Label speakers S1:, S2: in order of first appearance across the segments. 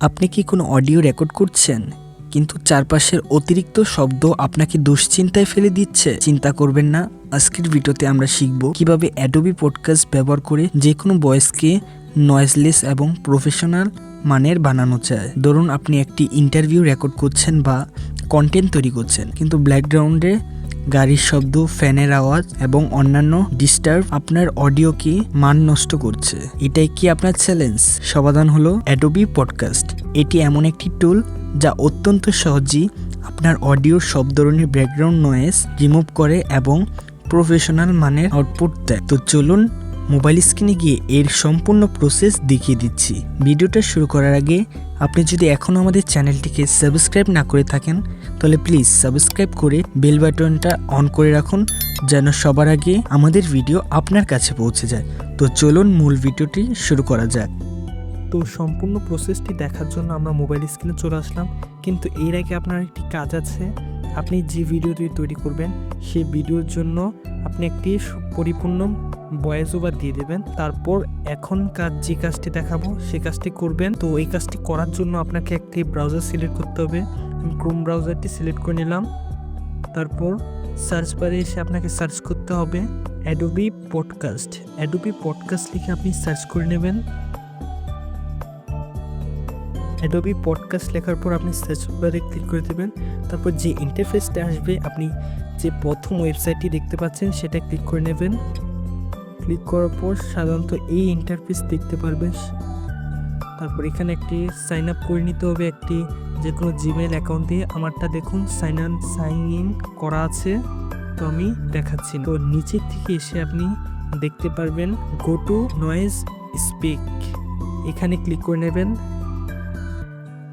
S1: আপনি কি কোনো অডিও রেকর্ড করছেন? কিন্তু চারপাশের অতিরিক্ত শব্দ আপনাকে দুশ্চিন্তায় ফেলে দিচ্ছে। চিন্তা করবেন না, আজকের ভিডিওতে আমরা শিখব কীভাবে অ্যাডোবি পডকাস্ট ব্যবহার করে যে কোনো ভয়েসকে নয়েজলেস এবং প্রফেশনাল মানের বানানো চায় ধরুন, আপনি একটি ইন্টারভিউ রেকর্ড করছেন বা কন্টেন্ট তৈরি করছেন, কিন্তু ব্যাকগ্রাউন্ডে গাড়ির শব্দ, ফ্যানের আওয়াজ এবং অন্যান্য ডিস্টার্ব আপনার অডিওকে মান নষ্ট করছে। এটাই কি আপনার চ্যালেঞ্জ সমাধান হলো অ্যাডোবি পডকাস্ট এটি এমন একটি টুল যা অত্যন্ত সহজেই আপনার অডিওর সব ধরনের ব্যাকগ্রাউন্ড নয়েজ রিমুভ করে এবং প্রফেশনাল মানের আউটপুট দেয়। তো চলুন মোবাইল স্ক্রিনে গিয়ে এর সম্পূর্ণ প্রসেস দেখিয়ে দিচ্ছি। ভিডিওটা শুরু করার আগে আপনি যদি এখনও আমাদের চ্যানেলটিকে সাবস্ক্রাইব না করে থাকেন, তাহলে প্লিজ সাবস্ক্রাইব করে বেল বাটনটা অন করে রাখুন, যেন সবার আগে আমাদের ভিডিও আপনার কাছে পৌঁছে যায়। তো চলুন মূল ভিডিওটি শুরু করা যাক।
S2: তো সম্পূর্ণ প্রসেসটি দেখার জন্য আমরা মোবাইল স্ক্রিনে চলে আসলাম। কিন্তু এর আগে আপনার একটি কাজ আছে। আপনি যে ভিডিওটি তৈরি করবেন, সেই ভিডিওর জন্য আপনি একটি সু- পরিপূর্ণ ভয়েস ওভার দিয়ে দেবেন। তারপর এখন কাজ যে কাজটি দেখাবো সেই কাজটি করবেন। তো এই কাজটি করার জন্য আপনাকে একটি ব্রাউজার সিলেক্ট করতে হবে। আমি ক্রোম ব্রাউজারটি সিলেক্ট করে নিলাম। তারপর সার্চ বারে এসে আপনাকে সার্চ করতে হবে অ্যাডোবি পডকাস্ট অ্যাডোবি পডকাস্ট লিখে আপনি সার্চ করে নেবেন। অ্যাডোবি পডকাস্ট লেখার পর আপনি সার্চ বারে ক্লিক করে দেবেন। তারপর যে ইন্টারফেসটা আসবে, আপনি যে প্রথম ওয়েবসাইটটি দেখতে পাচ্ছেন, সেটা ক্লিক করে নেবেন। ক্লিক করার পর সাধারণত এই ইন্টারফেস দেখতে পারবেন। তারপর এখানে একটি সাইন আপ করে নিতে হবে, একটি যে কোনো জিমেল অ্যাকাউন্ট দিয়ে। আমারটা দেখুন সাইন আন সাইন ইন করা আছে, তো আমি দেখাচ্ছি তো নিচের থেকে এসে আপনি দেখতে পারবেন গো টু নয়েজ স্পিক এখানে ক্লিক করে নেবেন।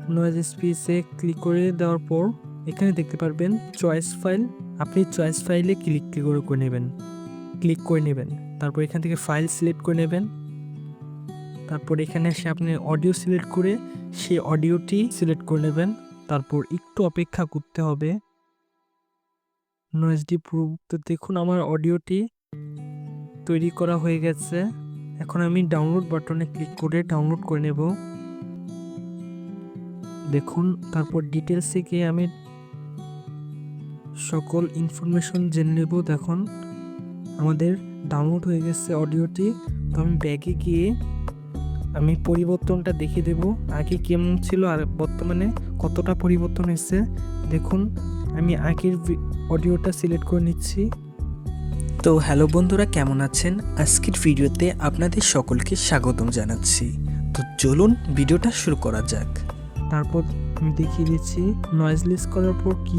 S2: নয়েজ স্পেসে ক্লিক করে দেওয়ার পর এখানে দেখতে পারবেন চয়েস ফাইল আপনি চয়েস ফাইলে ক্লিক করে করে নেবেন। ক্লিক করে নেবেন। তারপর এখান থেকে ফাইল সিলেক্ট করে নেবেন। তারপর এখানে এসে আপনি অডিও সিলেক্ট করে সেই অডিওটি সিলেক্ট করে নেবেন। তারপর একটু অপেক্ষা করতে হবে। নয়েজ প্রুভ তো দেখুন আমার অডিওটি তৈরি করা হয়ে গেছে। এখন আমি ডাউনলোড বাটনে ক্লিক করে ডাউনলোড করে নেব। দেখুন, তারপর ডিটেলসে গিয়ে আমি সকল ইনফরমেশন জেনে নেব। দেখুন, আমাদের ডাউনলোড হয়ে গেছে অডিওটি তো আমি ব্যাগে গিয়ে আমি পরিবর্তনটা দেখিয়ে দেব। আগে কেমন ছিল আর বর্তমানে কতটা পরিবর্তন এসেছে দেখুন, আমি আগের অডিওটা সিলেক্ট করে নিচ্ছি।
S1: তো হ্যালো বন্ধুরা, কেমন আছেন? আজকের ভিডিওতে আপনাদের সকলকে স্বাগতম জানাচ্ছি। তো চলুন ভিডিওটা শুরু করা যাক।
S2: তারপর আমি দেখিয়ে দিচ্ছি নয়েজলেস করার পর কি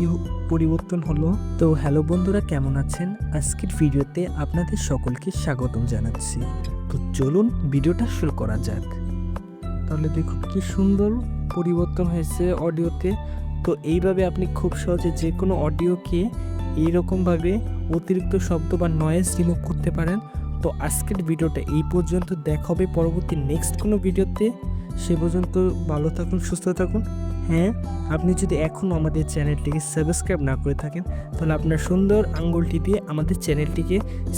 S2: পরিবর্তন হলো।
S1: তো হ্যালো বন্ধুরা, কেমন আছেন? আজকের ভিডিওতে আপনাদের সকলকে স্বাগতম জানাচ্ছি। তো চলুন ভিডিওটা শুরু করা যাক।
S2: তাহলে দেখুন কি সুন্দর পরিবর্তন হয়েছে অডিওতে। তো এইভাবে আপনি খুব সহজে যে কোনো অডিওকে এইরকমভাবে অতিরিক্ত শব্দ বা নয়েজ রিমুভ করতে পারেন। তো আজকের ভিডিওটা এই পর্যন্ত দেখা হবে পরবর্তী নেক্সট কোনো ভিডিওতে সে পর্যন্ত ভালো থাকুন, সুস্থ থাকুন। হ্যাঁ আপনি যদি এখনও আমাদের চ্যানেলটিকে সাবস্ক্রাইব না করে থাকেন, তাহলে আপনার সুন্দর আঙ্গুলটি দিয়ে আমাদের চ্যানেলটিকে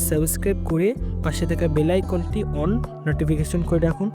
S2: সাবস্ক্রাইব করে পাশে থাকা বেল আইকনটি অন নোটিফিকেশন করে রাখুন।